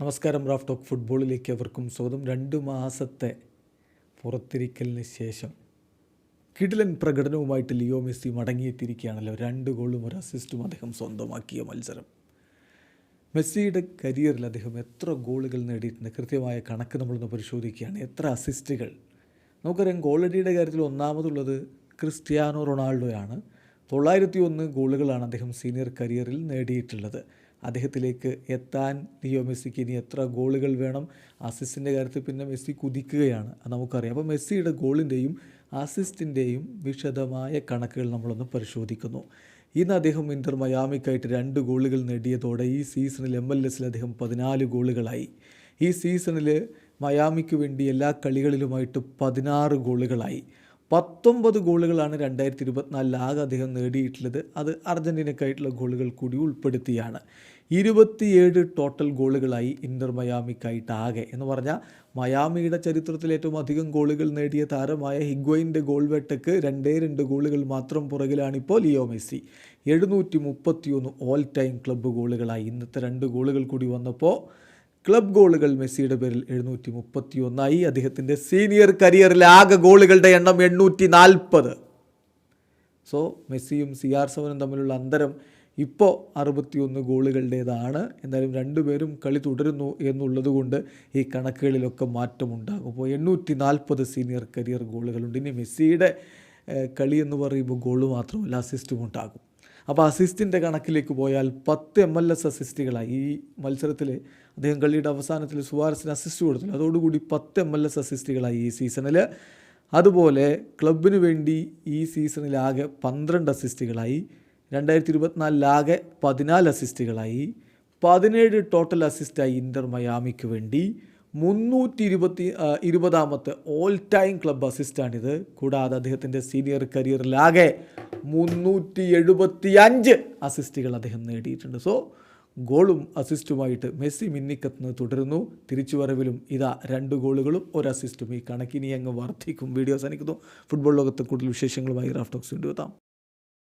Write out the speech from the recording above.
നമസ്കാരം Raf talk ഫുട്ബോളിലേക്ക് അവർക്കും സ്വാഗതം. രണ്ട് മാസത്തെ പുറത്തിരിക്കലിന് ശേഷം കിടിലൻ പ്രകടനവുമായിട്ട് ലിയോ മെസ്സി മടങ്ങിയെത്തിയിരിക്കുകയാണല്ലോ. രണ്ട് ഗോളും ഒരു അസിസ്റ്റും അദ്ദേഹം സ്വന്തമാക്കിയ മത്സരം. മെസ്സിയുടെ കരിയറിൽ അദ്ദേഹം എത്ര ഗോളുകൾ നേടിയിട്ടുണ്ട്? കൃത്യമായ കണക്ക് നമ്മളൊന്ന് പരിശോധിക്കുകയാണ്. എത്ര അസിസ്റ്റുകൾ നമുക്കറിയാം ഗോളടിയുടെ കാര്യത്തിൽ ഒന്നാമതുള്ളത് ക്രിസ്ത്യാനോ റൊണാൾഡോയാണ്. തൊള്ളായിരത്തി ഒന്ന് ഗോളുകളാണ് അദ്ദേഹം സീനിയർ കരിയറിൽ നേടിയിട്ടുള്ളത്. അദ്ദേഹത്തിലേക്ക് എത്താൻ ലിയോ മെസ്സിക്ക് ഇനി എത്ര ഗോളുകൾ വേണം? അസിസ്റ്റിന്റെ കാര്യത്തിൽ പിന്നെ മെസ്സി കുതിക്കുകയാണ്. അത് നമുക്കറിയാം. അപ്പോൾ മെസ്സിയുടെ ഗോളിന്റെയും അസിസ്റ്റിന്റെയും വിശദമായ കണക്കുകൾ നമ്മളൊന്ന് പരിശോധിക്കുന്നു. ഇന്ന് അദ്ദേഹം ഇന്റർ മയാമിക്കായിട്ട് രണ്ട് ഗോളുകൾ നേടിയതോടെ ഈ സീസണിൽ എം എൽ എസിൽ അദ്ദേഹം പതിനാല് ഗോളുകളായി. ഈ സീസണിൽ മയാമിക്ക് വേണ്ടി എല്ലാ കളികളിലുമായിട്ട് പതിനാറ് ഗോളുകളായി. പത്തൊമ്പത് ഗോളുകളാണ് രണ്ടായിരത്തി ഇരുപത്തിനാലിൽ ആകെ അദ്ദേഹം നേടിയിട്ടുള്ളത്. അത് അർജന്റീനക്കായിട്ടുള്ള ഗോളുകൾ കൂടി ഉൾപ്പെടുത്തിയാണ്. ഇരുപത്തിയേഴ് ടോട്ടൽ ഗോളുകളായി ഇന്റർ മയാമിക്കായിട്ട് ആകെ. എന്ന് പറഞ്ഞാൽ മയാമിയുടെ ചരിത്രത്തിൽ ഏറ്റവും അധികം ഗോളുകൾ നേടിയ താരമായ ഹിഗ്വൈന്റെ ഗോൾ വേട്ടയ്ക്ക് രണ്ടേ രണ്ട് ഗോളുകൾ മാത്രം പുറകിലാണിപ്പോൾ ലിയോ മെസ്സി. എഴുന്നൂറ്റി മുപ്പത്തിയൊന്ന് ഓൾ ടൈം ക്ലബ്ബ് ഗോളുകളായി. ഇന്നത്തെ രണ്ട് ഗോളുകൾ കൂടി വന്നപ്പോൾ ക്ലബ് ഗോളുകൾ മെസ്സിയുടെ പേരിൽ എഴുന്നൂറ്റി മുപ്പത്തി ഒന്നായി അദ്ദേഹത്തിന്റെ സീനിയർ കരിയറിൽ ആകെ ഗോളുകളുടെ എണ്ണം എണ്ണൂറ്റി നാൽപ്പത് സോ മെസ്സിയും സി ആർ സെവനും തമ്മിലുള്ള അന്തരം ഇപ്പോൾ അറുപത്തിയൊന്ന് ഗോളുകളുടേതാണ്. എന്തായാലും രണ്ടുപേരും കളി തുടരുന്നു എന്നുള്ളതുകൊണ്ട് ഈ കണക്കുകളിലൊക്കെ മാറ്റമുണ്ടാകും അപ്പോൾ എണ്ണൂറ്റി നാൽപ്പത് സീനിയർ കരിയർ ഗോളുകളുണ്ട്. ഇനി മെസ്സിയുടെ കളി എന്ന് പറയുമ്പോൾ ഗോൾ മാത്രമല്ല അസിസ്റ്റും ഉണ്ടാകും. അപ്പോൾ അസിസ്റ്റിന്റെ കണക്കിലേക്ക് പോയാൽ പത്ത് എം എൽ എസ് അസിസ്റ്റുകളായി ഈ മത്സരത്തിൽ അദ്ദേഹം കളിയുടെ അവസാനത്തിൽ സുവാരസിന് അസിസ്റ്റ് കൊടുത്തു അതോടുകൂടി പത്ത് എം എൽ എസ് അസിസ്റ്റുകളായി ഈ സീസണിൽ അതുപോലെ ക്ലബിന് വേണ്ടി ഈ സീസണിലാകെ പന്ത്രണ്ട് അസിസ്റ്റുകളായി രണ്ടായിരത്തി ഇരുപത്തിനാലിലാകെ പതിനാല് അസിസ്റ്റുകളായി. പതിനേഴ് ടോട്ടൽ അസിസ്റ്റായി ഇന്റർ മയാമിക്ക് വേണ്ടി മുന്നൂറ്റി ഇരുപത്തി ഇരുപതാമത്തെ ഓൾ ടൈം ക്ലബ് അസിസ്റ്റാണിത് കൂടാതെ അദ്ദേഹത്തിന്റെ സീനിയർ കരിയറിലാകെ മുന്നൂറ്റി എഴുപത്തി അഞ്ച് അസിസ്റ്റുകൾ അദ്ദേഹം നേടിയിട്ടുണ്ട്. സോ ഗോളും അസിസ്റ്റുമായിട്ട് മെസ്സി മിന്നിക്കത്തുന്നത് തുടരുന്നു. തിരിച്ചുവരവിലും ഇതാ രണ്ട് ഗോളുകളും ഒരു അസിസ്റ്റും ഈ കണക്കിനി അങ്ങ് വർദ്ധിക്കും. വീഡിയോസ് അനിക്കുന്നു ഫുട്ബോൾ ലോകത്ത് കൂടുതൽ വിശേഷങ്ങളുമായി റാഫ്റ്റോക്സ് കൊണ്ടുവെത്താം